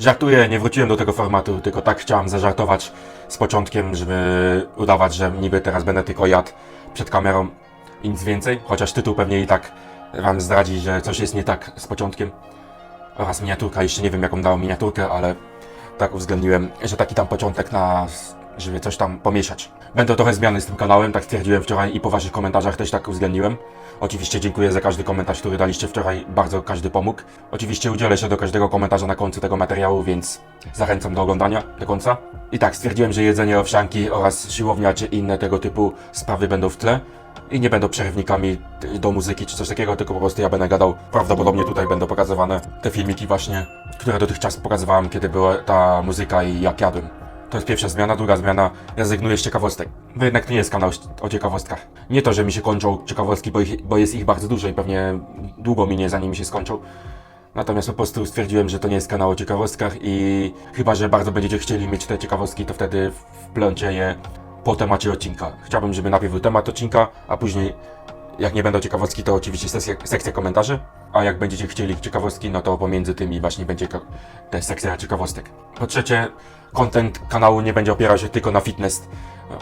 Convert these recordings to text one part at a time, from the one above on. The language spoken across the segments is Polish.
Żartuję, nie wróciłem do tego formatu, tylko tak chciałem zażartować z początkiem, żeby udawać, że niby teraz będę tylko jadł przed kamerą i nic więcej, chociaż tytuł pewnie i tak wam zdradzi, że coś jest nie tak z początkiem. Oraz miniaturka, jeszcze nie wiem jaką dała miniaturkę, ale tak uwzględniłem, że taki tam początek na, żeby coś tam pomieszać. Będą trochę zmiany z tym kanałem, tak stwierdziłem wczoraj i po waszych komentarzach też tak uwzględniłem. Oczywiście dziękuję za każdy komentarz, który daliście wczoraj, bardzo każdy pomógł. Oczywiście udzielę się do każdego komentarza na końcu tego materiału, więc zachęcam do oglądania do końca. I tak, stwierdziłem, że jedzenie owsianki oraz siłownia czy inne tego typu sprawy będą w tle. I nie będą przerywnikami do muzyki czy coś takiego, tylko po prostu ja będę gadał. Prawdopodobnie tutaj będą pokazywane te filmiki właśnie, które dotychczas pokazywałem, kiedy była ta muzyka i jak jadłem. To jest pierwsza zmiana, druga zmiana, rezygnuję z ciekawostek. Bo jednak to nie jest kanał o ciekawostkach. Nie to, że mi się kończą ciekawostki, bo, ich, bo jest ich bardzo dużo i pewnie długo minie zanim mi się skończą. Natomiast po prostu stwierdziłem, że to nie jest kanał o ciekawostkach i chyba, że bardzo będziecie chcieli mieć te ciekawostki, to wtedy wplącie je po temacie odcinka. Chciałbym, żeby najpierw był temat odcinka, a później jak nie będą ciekawostki, to oczywiście sekcja, sekcja komentarzy, a jak będziecie chcieli ciekawostki, no to pomiędzy tymi właśnie będzie te sekcja ciekawostek. Po trzecie, content kanału nie będzie opierał się tylko na fitness,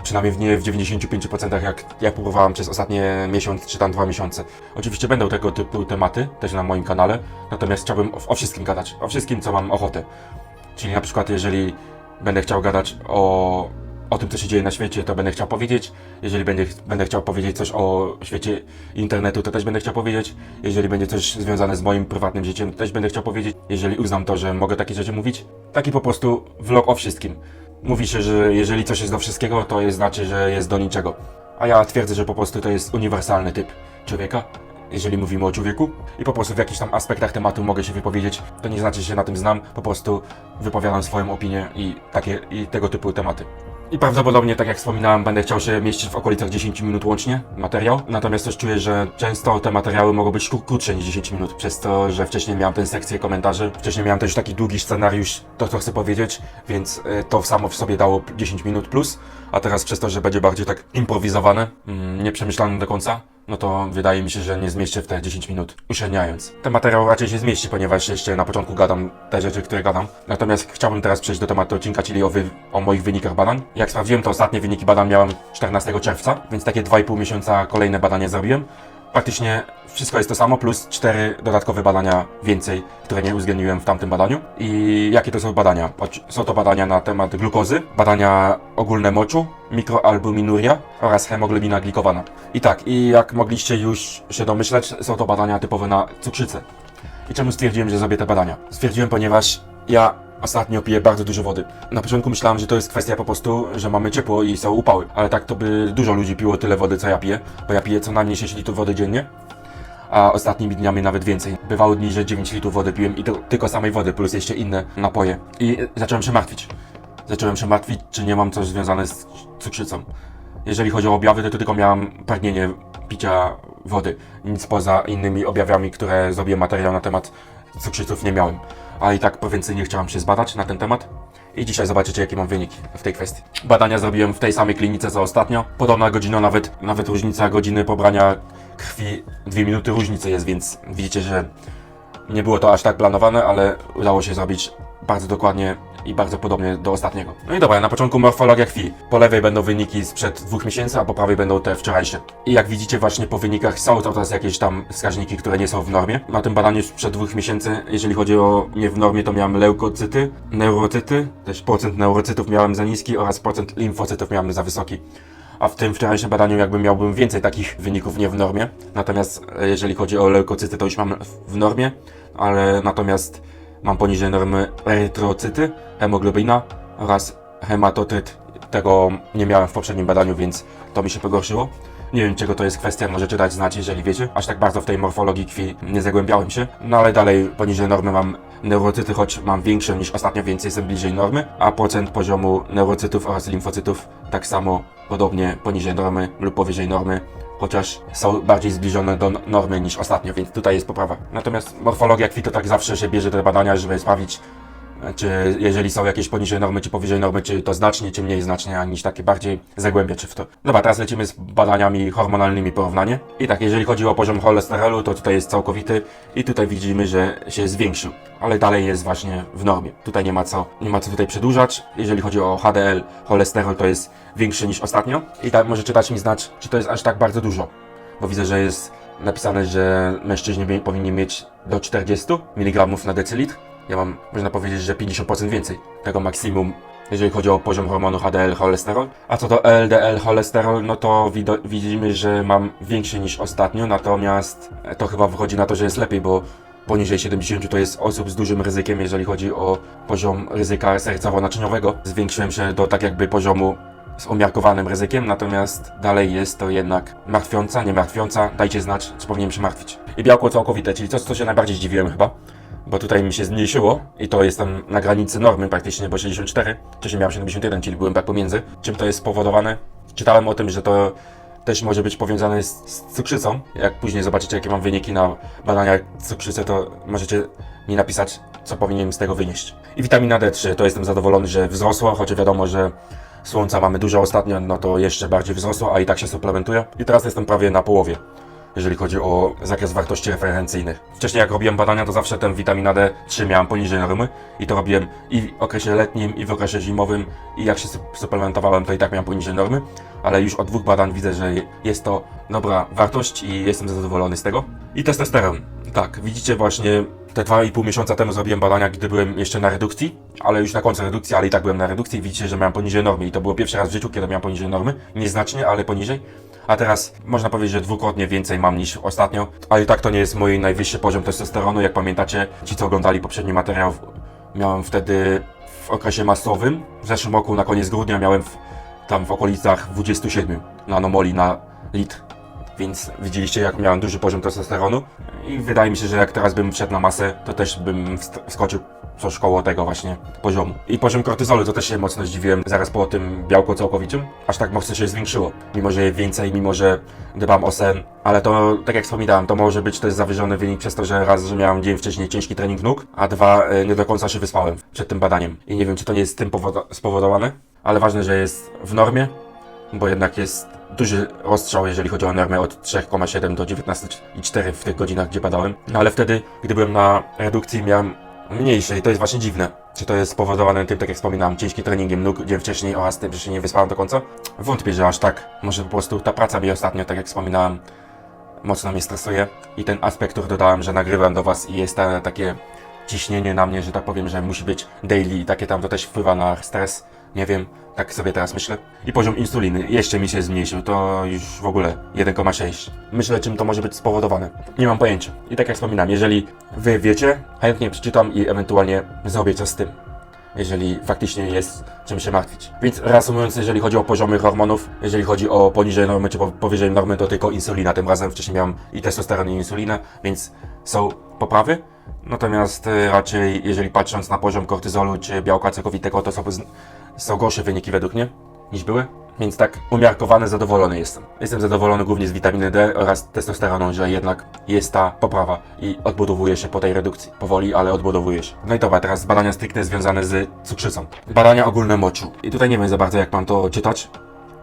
przynajmniej w nie w 95% jak ja próbowałem przez ostatnie miesiąc czy tam dwa miesiące. Oczywiście będą tego typu tematy też na moim kanale, natomiast chciałbym o, o wszystkim gadać, o wszystkim co mam ochotę. Czyli na przykład jeżeli będę chciał gadać o, o tym, co się dzieje na świecie, to będę chciał powiedzieć. Jeżeli będę, będę chciał powiedzieć coś o świecie internetu, to też będę chciał powiedzieć. Jeżeli będzie coś związane z moim prywatnym życiem, to też będę chciał powiedzieć. Jeżeli uznam to, że mogę takie rzeczy mówić. Taki po prostu vlog o wszystkim. Mówi się, że jeżeli coś jest do wszystkiego, to jest znaczy, że jest do niczego. A ja twierdzę, że po prostu to jest uniwersalny typ człowieka jeżeli mówimy o człowieku i po prostu w jakichś tam aspektach tematu mogę się wypowiedzieć, to nie znaczy, że się na tym znam, po prostu wypowiadam swoją opinię i takie i tego typu tematy. I prawdopodobnie, tak jak wspominałem, będę chciał się mieścić w okolicach 10 minut łącznie materiał. Natomiast też czuję, że często te materiały mogą być kró- krótsze niż 10 minut, przez to, że wcześniej miałem tę sekcję komentarzy. Wcześniej miałem też taki długi scenariusz, to co chcę powiedzieć, więc y, to samo w sobie dało 10 minut plus. A teraz przez to, że będzie bardziej tak improwizowane, mm, nieprzemyślane do końca, no to wydaje mi się, że nie zmieszczę w te 10 minut, uśredniając. Ten materiał raczej się zmieści, ponieważ jeszcze na początku gadam te rzeczy, które gadam. Natomiast chciałbym teraz przejść do tematu odcinka, czyli o, o moich wynikach badań. Jak sprawdziłem, to ostatnie wyniki badań miałem 14 czerwca, więc takie 2,5 miesiąca kolejne badanie zrobiłem. Praktycznie wszystko jest to samo, plus cztery dodatkowe badania więcej, które nie uwzględniłem w tamtym badaniu. I jakie to są badania? Są to badania na temat glukozy, badania ogólne moczu, mikroalbuminuria oraz hemoglobina glikowana. I tak, i jak mogliście już się domyśleć, są to badania typowe na cukrzycę. I czemu stwierdziłem, że zrobię te badania? Stwierdziłem, ponieważ ja ostatnio piję bardzo dużo wody. Na początku myślałem, że to jest kwestia po prostu, że mamy ciepło i są upały. Ale tak to by dużo ludzi piło tyle wody, co ja piję, bo ja piję co najmniej 6 litrów wody dziennie. A ostatnimi dniami nawet więcej. Bywały dni, że 9 litrów wody piłem i to tylko samej wody, plus jeszcze inne napoje. I zacząłem się martwić. Zacząłem się martwić, czy nie mam coś związane z cukrzycą. Jeżeli chodzi o objawy, to, tylko miałem pragnienie picia wody. Nic poza innymi objawami, które zrobiłem materiał na temat cukrzyców nie miałem. Ale i tak po więcej nie chciałem się zbadać na ten temat. I dzisiaj zobaczycie, jakie mam wyniki w tej kwestii. Badania zrobiłem w tej samej klinice co ostatnio. Podobna godzina, nawet, nawet różnica godziny pobrania krwi, dwie minuty różnicy jest, więc widzicie, że nie było to aż tak planowane, ale udało się zrobić bardzo dokładnie i bardzo podobnie do ostatniego. No i dobra, na początku morfologia krwi. Po lewej będą wyniki sprzed dwóch miesięcy, a po prawej będą te wczorajsze. I jak widzicie właśnie po wynikach są to teraz jakieś tam wskaźniki, które nie są w normie. Na tym badaniu sprzed dwóch miesięcy, jeżeli chodzi o nie w normie, to miałem leukocyty, neurocyty, też procent neurocytów miałem za niski oraz procent limfocytów miałem za wysoki a w tym wczorajszym badaniu jakby miałbym więcej takich wyników nie w normie. Natomiast e, jeżeli chodzi o leukocyty, to już mam w- w normie, ale natomiast mam poniżej normy erytrocyty, hemoglobina oraz hematotyt. Tego nie miałem w poprzednim badaniu, więc to mi się pogorszyło. Nie wiem czego to jest kwestia, możecie dać znać, jeżeli wiecie. Aż tak bardzo w tej morfologii krwi nie zagłębiałem się. No ale dalej poniżej normy mam neurocyty, choć mam większe niż ostatnio, więc jestem bliżej normy. A procent poziomu neurocytów oraz limfocytów tak samo podobnie poniżej normy lub powyżej normy. Chociaż są bardziej zbliżone do normy niż ostatnio, więc tutaj jest poprawa. Natomiast morfologia krwi to tak zawsze się bierze te badania, żeby sprawdzić czy jeżeli są jakieś poniżej normy, czy powyżej normy, czy to znacznie, czy mniej znacznie, a niż takie bardziej zagłębiać się w to. Dobra, teraz lecimy z badaniami hormonalnymi porównanie. I tak, jeżeli chodzi o poziom cholesterolu, to tutaj jest całkowity i tutaj widzimy, że się zwiększył, ale dalej jest właśnie w normie. Tutaj nie ma co, nie ma co tutaj przedłużać. Jeżeli chodzi o HDL, cholesterol to jest większy niż ostatnio. I tak możecie dać mi znać, czy to jest aż tak bardzo dużo. Bo widzę, że jest napisane, że mężczyźni powinni mieć do 40 mg na decylitr. Ja mam, można powiedzieć, że 50% więcej tego maksimum, jeżeli chodzi o poziom hormonu HDL cholesterol. A co do LDL cholesterol, no to widzimy, że mam większy niż ostatnio, natomiast to chyba wychodzi na to, że jest lepiej, bo poniżej 70 to jest osób z dużym ryzykiem, jeżeli chodzi o poziom ryzyka sercowo-naczyniowego. Zwiększyłem się do tak jakby poziomu z umiarkowanym ryzykiem, natomiast dalej jest to jednak martwiąca, nie martwiąca. Dajcie znać, czy powinienem się martwić. I białko całkowite, czyli coś, co się najbardziej zdziwiłem chyba, bo tutaj mi się zmniejszyło i to jestem na granicy normy praktycznie, bo 64, wcześniej miałem 71, czyli byłem tak pomiędzy. Czym to jest spowodowane? Czytałem o tym, że to też może być powiązane z, z cukrzycą. Jak później zobaczycie, jakie mam wyniki na badaniach cukrzycy, to możecie mi napisać, co powinienem z tego wynieść. I witamina D3, to jestem zadowolony, że wzrosło, choć wiadomo, że słońca mamy dużo ostatnio, no to jeszcze bardziej wzrosło, a i tak się suplementuję. I teraz jestem prawie na połowie, jeżeli chodzi o zakres wartości referencyjnych. Wcześniej jak robiłem badania, to zawsze tę witamina D3 miałem poniżej normy i to robiłem i w okresie letnim, i w okresie zimowym i jak się sup- suplementowałem, to i tak miałem poniżej normy, ale już od dwóch badań widzę, że je- jest to dobra wartość i jestem zadowolony z tego. I testosteron. Tak, widzicie właśnie te 2,5 miesiąca temu zrobiłem badania, gdy byłem jeszcze na redukcji, ale już na końcu redukcji, ale i tak byłem na redukcji widzicie, że miałem poniżej normy i to było pierwszy raz w życiu, kiedy miałem poniżej normy. Nieznacznie, ale poniżej. A teraz można powiedzieć, że dwukrotnie więcej mam niż ostatnio, ale i tak to nie jest mój najwyższy poziom testosteronu. Jak pamiętacie, ci co oglądali poprzedni materiał, miałem wtedy w okresie masowym, w zeszłym roku na koniec grudnia miałem w, tam w okolicach 27 nanomoli na litr. Więc widzieliście, jak miałem duży poziom testosteronu. I wydaje mi się, że jak teraz bym wszedł na masę, to też bym wskoczył coś koło tego właśnie poziomu. I poziom kortyzolu to też się mocno zdziwiłem zaraz po tym białku całkowitym. Aż tak mocno się zwiększyło. Mimo, że je więcej, mimo, że dbam o sen. Ale to, tak jak wspominałem, to może być też zawyżony wynik przez to, że raz, że miałem dzień wcześniej ciężki trening nóg, a dwa, e, nie do końca się wyspałem przed tym badaniem. I nie wiem, czy to nie jest tym powodo- spowodowane, ale ważne, że jest w normie, bo jednak jest duży rozstrzał, jeżeli chodzi o normę od 3,7 do 19,4 w tych godzinach, gdzie badałem. No ale wtedy, gdy byłem na redukcji, miałem mniejsze i to jest właśnie dziwne. Czy to jest spowodowane tym, tak jak wspominałem, ciężkim treningiem nóg dzień wcześniej oraz tym, że się nie wyspałem do końca? Wątpię, że aż tak. Może po prostu ta praca mi ostatnio, tak jak wspominałem, mocno mnie stresuje i ten aspekt, który dodałem, że nagrywam do Was i jest ta, takie ciśnienie na mnie, że tak powiem, że musi być daily i takie tam to też wpływa na stres. Nie wiem, tak sobie teraz myślę. I poziom insuliny jeszcze mi się zmniejszył, to już w ogóle 1,6. Myślę, czym to może być spowodowane. Nie mam pojęcia. I tak jak wspominam, jeżeli Wy wiecie, chętnie przeczytam i ewentualnie zrobię coś z tym jeżeli faktycznie jest czym się martwić. Więc reasumując, jeżeli chodzi o poziomy hormonów, jeżeli chodzi o poniżej normy czy po- powyżej normy, to tylko insulina. Tym razem wcześniej miałem i testosteron i insulinę, więc są poprawy. Natomiast e, raczej, jeżeli patrząc na poziom kortyzolu czy białka całkowitego, to są, są gorsze wyniki według mnie niż były. Więc tak umiarkowany, zadowolony jestem. Jestem zadowolony głównie z witaminy D oraz testosteroną, że jednak jest ta poprawa i odbudowuje się po tej redukcji. Powoli, ale odbudowuje się. No i dobra, teraz badania stricte związane z cukrzycą. Badania ogólne moczu. I tutaj nie wiem za bardzo jak mam to czytać.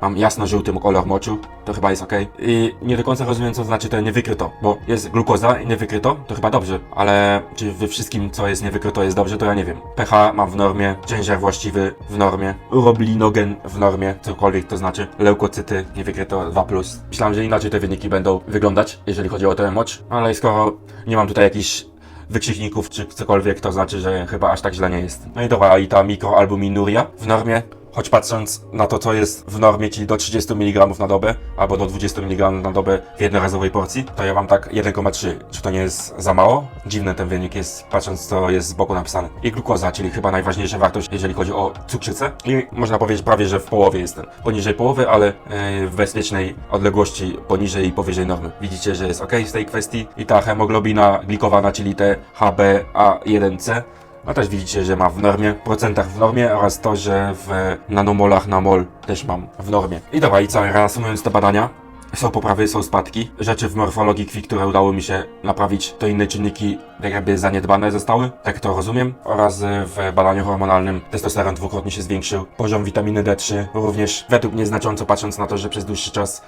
Mam jasno-żółty kolor moczu, to chyba jest ok. I nie do końca rozumiem, co znaczy to niewykryto, bo jest glukoza i niewykryto, to chyba dobrze, ale czy we wszystkim, co jest niewykryto, jest dobrze, to ja nie wiem. pH mam w normie, ciężar właściwy w normie, uroblinogen w normie, cokolwiek to znaczy, leukocyty niewykryto 2+. Myślałem, że inaczej te wyniki będą wyglądać, jeżeli chodzi o tę mocz, ale skoro nie mam tutaj jakichś wykrzykników czy cokolwiek, to znaczy, że chyba aż tak źle nie jest. No i dobra, i ta mikroalbuminuria w normie, choć patrząc na to, co jest w normie, czyli do 30 mg na dobę, albo do 20 mg na dobę w jednorazowej porcji, to ja mam tak 1,3. Czy to nie jest za mało? Dziwny ten wynik jest, patrząc co jest z boku napisane. I glukoza, czyli chyba najważniejsza wartość, jeżeli chodzi o cukrzycę. I można powiedzieć prawie, że w połowie jestem. Poniżej połowy, ale e, w bezpiecznej odległości poniżej i powyżej normy. Widzicie, że jest ok z tej kwestii. I ta hemoglobina glikowana, czyli te HbA1c, no też widzicie, że ma w normie, procentach w normie oraz to, że w nanomolach na mol też mam w normie. I dobra, i co, reasumując te badania, Są poprawy, są spadki. Rzeczy w morfologii krwi, które udało mi się naprawić, to inne czynniki tak jakby zaniedbane zostały, tak to rozumiem. Oraz w badaniu hormonalnym testosteron dwukrotnie się zwiększył. Poziom witaminy D3 również według mnie znacząco patrząc na to, że przez dłuższy czas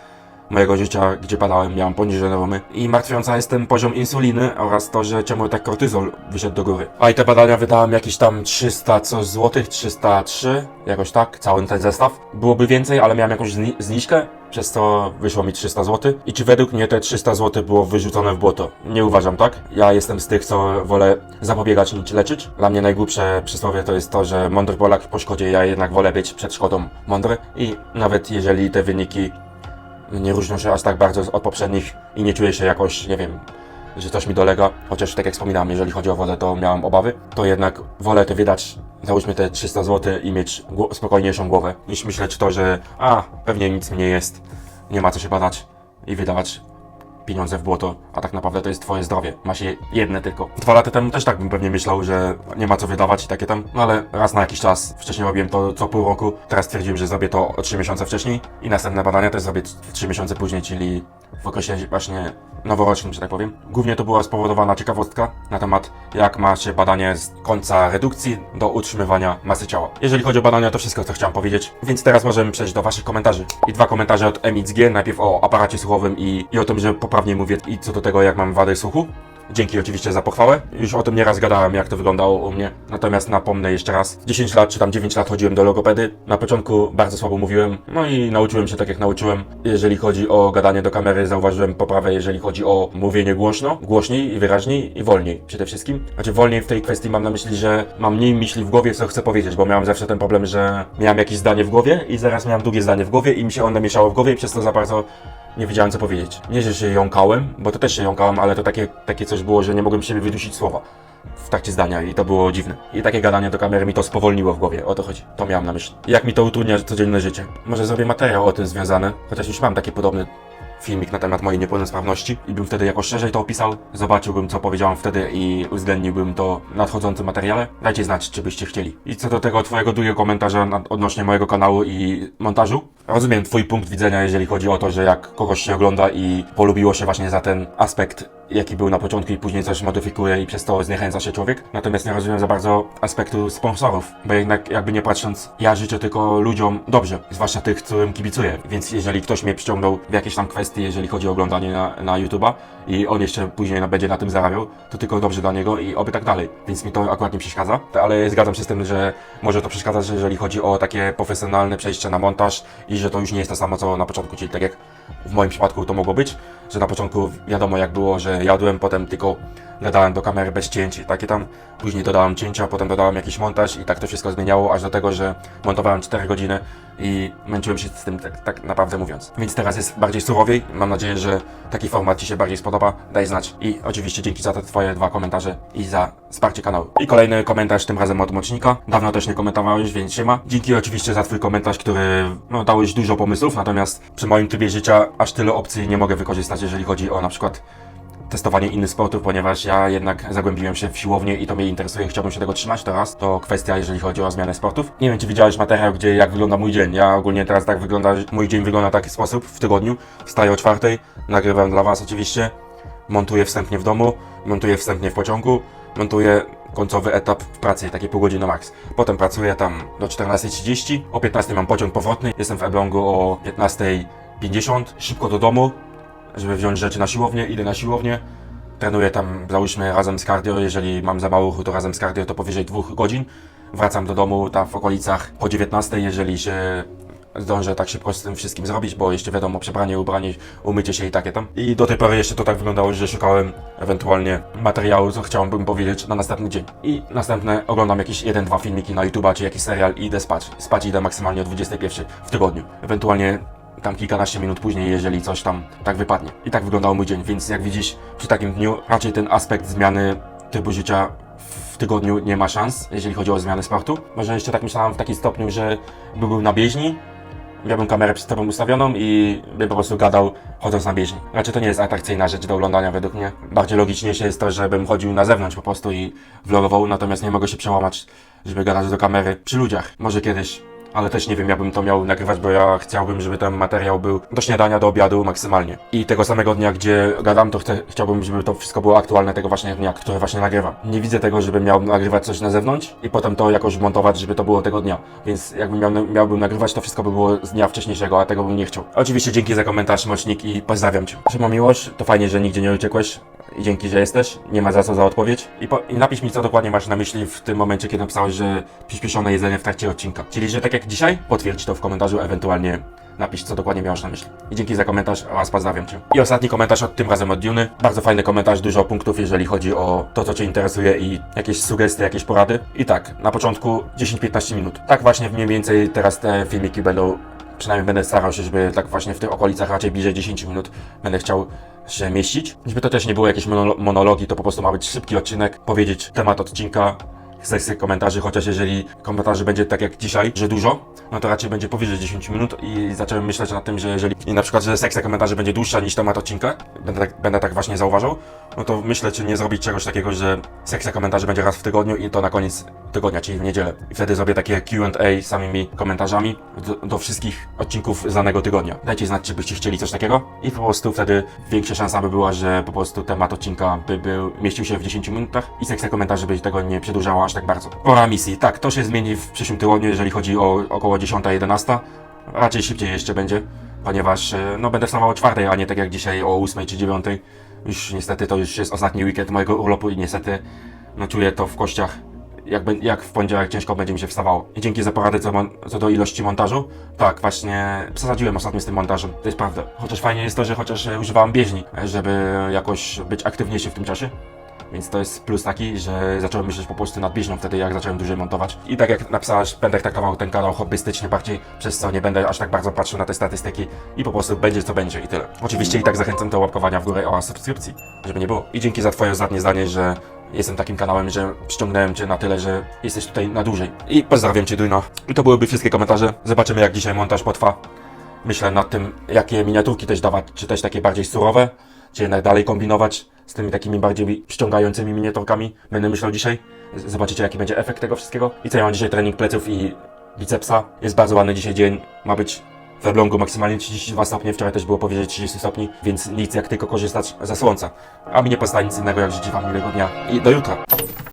mojego życia, gdzie badałem, miałem poniżej normy. I martwiąca jest ten poziom insuliny oraz to, że czemu tak kortyzol wyszedł do góry. A i te badania wydałem jakieś tam 300 coś złotych, 303, jakoś tak, cały ten zestaw. Byłoby więcej, ale miałem jakąś zni- zniżkę, przez co wyszło mi 300 zł. I czy według mnie te 300 zł było wyrzucone w błoto? Nie uważam tak. Ja jestem z tych, co wolę zapobiegać niż leczyć. Dla mnie najgłupsze przysłowie to jest to, że mądry Polak po szkodzie, ja jednak wolę być przed szkodą mądry. I nawet jeżeli te wyniki nie różnią się aż tak bardzo od poprzednich i nie czuję się jakoś, nie wiem, że coś mi dolega, chociaż tak jak wspominałem, jeżeli chodzi o wodę, to miałem obawy, to jednak wolę te wydać, załóżmy te 300 zł i mieć spokojniejszą głowę, niż myśleć to, że a, pewnie nic nie jest, nie ma co się badać i wydawać pieniądze w błoto, a tak naprawdę to jest twoje zdrowie. Masz je jedne tylko. Dwa lata temu też tak bym pewnie myślał, że nie ma co wydawać i takie tam, no ale raz na jakiś czas. Wcześniej robiłem to co pół roku, teraz stwierdziłem, że zrobię to o 3 miesiące wcześniej i następne badania też zrobię 3 miesiące później, czyli w okresie właśnie noworocznym, że tak powiem. Głównie to była spowodowana ciekawostka na temat, jak ma się badanie z końca redukcji do utrzymywania masy ciała. Jeżeli chodzi o badania, to wszystko, co chciałem powiedzieć. Więc teraz możemy przejść do Waszych komentarzy. I dwa komentarze od MXG, najpierw o aparacie słuchowym i, i o tym, że poprawnie mówię i co do tego, jak mam wady słuchu. Dzięki oczywiście za pochwałę. Już o tym nieraz gadałem, jak to wyglądało u mnie. Natomiast napomnę jeszcze raz. 10 lat czy tam 9 lat chodziłem do logopedy. Na początku bardzo słabo mówiłem, no i nauczyłem się tak jak nauczyłem. Jeżeli chodzi o gadanie do kamery, zauważyłem poprawę, jeżeli chodzi o mówienie głośno, głośniej i wyraźniej i wolniej przede wszystkim. Znaczy wolniej w tej kwestii mam na myśli, że mam mniej myśli w głowie, co chcę powiedzieć, bo miałem zawsze ten problem, że miałem jakieś zdanie w głowie i zaraz miałem drugie zdanie w głowie i mi się one mieszało w głowie i przez to za bardzo nie wiedziałem co powiedzieć. Nie, że się jąkałem, bo to też się jąkałem, ale to takie, takie coś było, że nie mogłem siebie wydusić słowa w trakcie zdania i to było dziwne. I takie gadanie do kamery mi to spowolniło w głowie, o to chodzi. To miałem na myśli. Jak mi to utrudnia codzienne życie. Może zrobię materiał o tym związany, chociaż już mam taki podobny filmik na temat mojej niepełnosprawności i bym wtedy jakoś szerzej to opisał, zobaczyłbym co powiedziałem wtedy i uwzględniłbym to w nadchodzącym materiale. Dajcie znać, czy byście chcieli. I co do tego twojego drugiego komentarza odnośnie mojego kanału i montażu, rozumiem twój punkt widzenia, jeżeli chodzi o to, że jak kogoś się ogląda i polubiło się właśnie za ten aspekt, jaki był na początku i później coś modyfikuje i przez to zniechęca się człowiek. Natomiast nie rozumiem za bardzo aspektu sponsorów, bo jednak jakby nie patrząc, ja życzę tylko ludziom dobrze, zwłaszcza tych, którym kibicuję. Więc jeżeli ktoś mnie przyciągnął w jakieś tam kwestie, jeżeli chodzi o oglądanie na, na YouTube'a i on jeszcze później będzie na tym zarabiał, to tylko dobrze dla niego i oby tak dalej. Więc mi to akurat nie przeszkadza, ale zgadzam się z tym, że może to przeszkadzać, jeżeli chodzi o takie profesjonalne przejście na montaż i że to już nie jest to samo co na początku, czyli tak jak w moim przypadku to mogło być, że na początku wiadomo jak było, że jadłem, potem tylko gadałem do kamery bez cięć i takie tam, później dodałem cięcia, potem dodałem jakiś montaż i tak to wszystko zmieniało, aż do tego, że montowałem 4 godziny i męczyłem się z tym tak, tak naprawdę mówiąc. Więc teraz jest bardziej surowiej, mam nadzieję, że taki format Ci się bardziej spodoba, daj znać i oczywiście dzięki za te Twoje dwa komentarze i za wsparcie kanału. I kolejny komentarz, tym razem od Mocznika, dawno też nie komentowałeś, więc się ma. Dzięki oczywiście za Twój komentarz, który no, dałeś dużo pomysłów, natomiast przy moim trybie życia aż tyle opcji nie mogę wykorzystać, jeżeli chodzi o na przykład testowanie innych sportów, ponieważ ja jednak zagłębiłem się w siłownię i to mnie interesuje, chciałbym się tego trzymać teraz. To kwestia, jeżeli chodzi o zmianę sportów. Nie wiem, czy widziałeś materiał, gdzie jak wygląda mój dzień. Ja ogólnie teraz tak wygląda, mój dzień wygląda w taki sposób w tygodniu. Wstaję o czwartej, nagrywam dla Was oczywiście, montuję wstępnie w domu, montuję wstępnie w pociągu, montuję końcowy etap w pracy, takie pół godziny max. Potem pracuję tam do 14.30, o 15.00 mam pociąg powrotny, jestem w Elblągu o 15.50, szybko do domu, żeby wziąć rzeczy na siłownię, idę na siłownię, trenuję tam, załóżmy, razem z cardio, jeżeli mam za mało ruchu, to razem z cardio to powyżej dwóch godzin. Wracam do domu tam w okolicach po 19, jeżeli się zdążę tak szybko z tym wszystkim zrobić, bo jeszcze wiadomo, przebranie, ubranie, umycie się i takie tam. I do tej pory jeszcze to tak wyglądało, że szukałem ewentualnie materiału, co chciałbym powiedzieć na następny dzień. I następne oglądam jakieś 1-2 filmiki na YouTube'a, czy jakiś serial i idę spać. Spać idę maksymalnie o 21 w tygodniu. Ewentualnie tam kilkanaście minut później, jeżeli coś tam tak wypadnie. I tak wyglądał mój dzień, więc jak widzisz, przy takim dniu raczej ten aspekt zmiany trybu życia w tygodniu nie ma szans, jeżeli chodzi o zmianę sportu. Może jeszcze tak myślałem w takim stopniu, że byłbym na bieżni, miałbym kamerę przed tobą ustawioną i bym po prostu gadał chodząc na bieżni. Raczej to nie jest atrakcyjna rzecz do oglądania według mnie. Bardziej logiczniejsze jest to, żebym chodził na zewnątrz po prostu i vlogował, natomiast nie mogę się przełamać, żeby gadać do kamery przy ludziach. Może kiedyś ale też nie wiem, jakbym to miał nagrywać, bo ja chciałbym, żeby ten materiał był do śniadania, do obiadu maksymalnie. I tego samego dnia, gdzie gadam, to chcę, chciałbym, żeby to wszystko było aktualne tego właśnie dnia, które właśnie nagrywam. Nie widzę tego, żebym miał nagrywać coś na zewnątrz i potem to jakoś montować, żeby to było tego dnia. Więc jakbym miał, miałbym nagrywać, to wszystko by było z dnia wcześniejszego, a tego bym nie chciał. Oczywiście dzięki za komentarz, Mocznik i pozdrawiam Cię. Szymon Miłosz, to fajnie, że nigdzie nie uciekłeś. Dzięki, że jesteś. Nie ma za co za odpowiedź. I, po, I napisz mi, co dokładnie masz na myśli w tym momencie, kiedy napisałeś, że przyspieszone jedzenie w trakcie odcinka. Czyli, że tak jak dzisiaj? Potwierdź to w komentarzu, ewentualnie napisz, co dokładnie miałeś na myśli. I dzięki za komentarz oraz pozdrawiam Cię. I ostatni komentarz od tym razem od Duny. Bardzo fajny komentarz, dużo punktów, jeżeli chodzi o to, co Cię interesuje i jakieś sugestie, jakieś porady. I tak, na początku 10-15 minut. Tak właśnie mniej więcej teraz te filmiki będą Przynajmniej będę starał się, żeby tak właśnie w tych okolicach raczej bliżej 10 minut będę chciał się mieścić. Żeby to też nie było jakieś monolo- monologi, to po prostu ma być szybki odcinek, powiedzieć temat odcinka, sekcję komentarzy, chociaż jeżeli komentarzy będzie tak jak dzisiaj, że dużo, no to raczej będzie powyżej 10 minut i zacząłem myśleć nad tym, że jeżeli na przykład, że sekcja komentarzy będzie dłuższa niż temat odcinka, będę tak, będę tak właśnie zauważał, no to myślę, czy nie zrobić czegoś takiego, że sekcja komentarzy będzie raz w tygodniu i to na koniec tygodnia, czyli w niedzielę. I wtedy zrobię takie Q&A samymi komentarzami do, do wszystkich odcinków z danego tygodnia. Dajcie znać, czy byście chcieli coś takiego i po prostu wtedy większa szansa by była, że po prostu temat odcinka by był, mieścił się w 10 minutach i sekcja komentarzy by tego nie przedłużała aż tak bardzo. Pora misji. Tak, to się zmieni w przyszłym tygodniu, jeżeli chodzi o około 10-11. Raczej szybciej jeszcze będzie, ponieważ e, no, będę wstawał o 4, a nie tak jak dzisiaj o 8 czy 9. Już niestety to już jest ostatni weekend mojego urlopu i niestety no, czuję to w kościach jak, jak w poniedziałek ciężko będzie mi się wstawało. I dzięki za poradę co, co do ilości montażu. Tak, właśnie przesadziłem ostatnio z tym montażem, to jest prawda. Chociaż fajnie jest to, że chociaż e, używałem bieżni, e, żeby jakoś być aktywniejszy w tym czasie. Więc to jest plus taki, że zacząłem myśleć po prostu nad bieżnią wtedy, jak zacząłem dłużej montować. I tak jak napisałeś, będę traktował ten kanał hobbystycznie bardziej, przez co nie będę aż tak bardzo patrzył na te statystyki i po prostu będzie co będzie i tyle. Oczywiście i tak zachęcam do łapkowania w górę oraz subskrypcji, żeby nie było. I dzięki za twoje ostatnie zdanie, że jestem takim kanałem, że przyciągnąłem cię na tyle, że jesteś tutaj na dłużej. I pozdrawiam cię Dujno. I to byłyby wszystkie komentarze. Zobaczymy jak dzisiaj montaż potrwa. Myślę nad tym, jakie miniaturki też dawać, czy też takie bardziej surowe, czy jednak dalej kombinować z tymi takimi bardziej przyciągającymi miniaturkami. Będę myślał dzisiaj. Zobaczycie, jaki będzie efekt tego wszystkiego. I co ja mam dzisiaj trening pleców i bicepsa. Jest bardzo ładny dzisiaj dzień. Ma być w Elblągu maksymalnie 32 stopnie, wczoraj też było powyżej 30 stopni, więc nic jak tylko korzystać ze słońca. A mi nie pozostaje nic innego jak życzyć wam miłego dnia i do jutra.